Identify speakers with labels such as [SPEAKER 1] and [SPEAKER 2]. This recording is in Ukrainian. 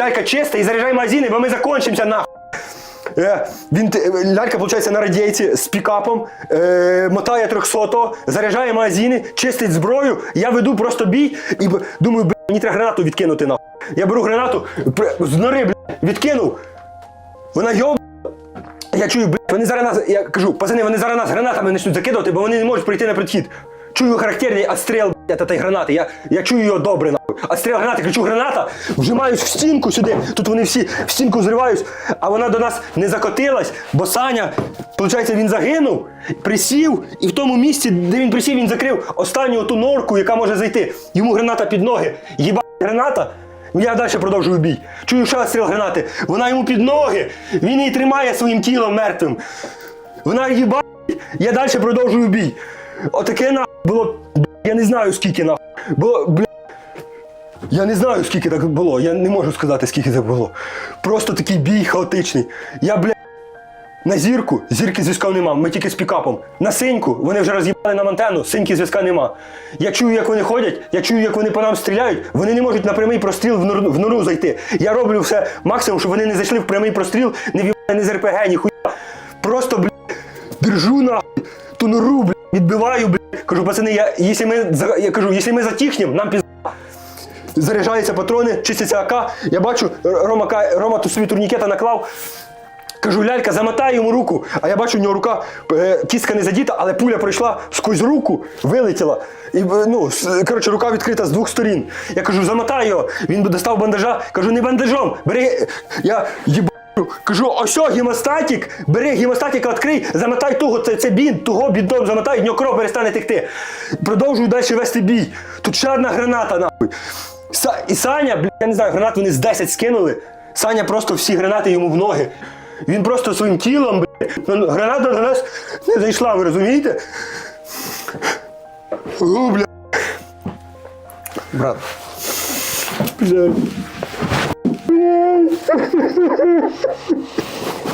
[SPEAKER 1] лялька чиста і заряджай магазини, бо ми закончимося нахуй. Е, він, е, лялька, виходить, на радійці з пікапом, е, мотає 300 заряджає магазини, чистить зброю. Я веду просто бій і думаю, бля, мені треба гранату відкинути нахуй. Я беру гранату, при- з нори, бля, відкинув. Вона йоб. Я чую, блядь, вони зараз нас. Я кажу, пацани, вони зараз нас гранатами почнуть закидувати, бо вони не можуть прийти на підхід. Чую характерний отстріл, блядь, та гранати. Я, я чую його добре, нахуй. Отстріл гранати, кричу, граната, вжимаюсь в стінку сюди. Тут вони всі в стінку зриваюсь, а вона до нас не закотилась, бо Саня, виходить, він загинув, присів, і в тому місці, де він присів, він закрив останню ту норку, яка може зайти. Йому граната під ноги. Їба граната. Я далі продовжую бій. Чую ще стріл гранати. Вона йому під ноги. Він її тримає своїм тілом мертвим. Вона їбать. Я далі продовжую бій. Отаке на було. бля, Я не знаю скільки на було. Бля. Я не знаю, скільки так було. Я не можу сказати, скільки це було. Просто такий бій хаотичний. Я, бля. На зірку, зірки зв'язка нема, ми тільки з пікапом. На синьку, вони вже роз'їбали нам антенну, синьки зв'язка нема. Я чую, як вони ходять, я чую, як вони по нам стріляють, вони не можуть на прямий простріл в нору, в нору зайти. Я роблю все максимум, щоб вони не зайшли в прямий простріл, не в'їбали не з РПГ, ніхуя. Просто, блядь, держу нахуй, ту нору, блядь, відбиваю, блядь. Кажу, пацани, я, якщо ми, я кажу, якщо ми затихнемо, нам пізда. Заряджаються патрони, чиститься АК. Я бачу, Рома, ка- Рома тут собі турнікета наклав. Кажу, лялька, замотай йому руку. А я бачу, у нього рука, е, кістка не задіта, але пуля пройшла сквозь руку, вилетіла. І, е, ну, с- коротше, рука відкрита з двох сторін. Я кажу, замотай його. Він достав бандажа. Кажу, не бандажом, бери. Я їбаю. Кажу, ось гемостатик, бери гемостатик, відкрий, замотай того, це, це бінт, того бідом замотай, в нього кров перестане текти. Продовжую далі вести бій. Тут ще одна граната, нахуй. Са- і Саня, бля, я не знаю, гранат вони з 10 скинули. Саня просто всі гранати йому в ноги. Він просто своїм тілом, бля, ну, граната до нас не зайшла, ви розумієте? О, бля.
[SPEAKER 2] Брат,
[SPEAKER 1] Бля. Ha ha ha ha ha!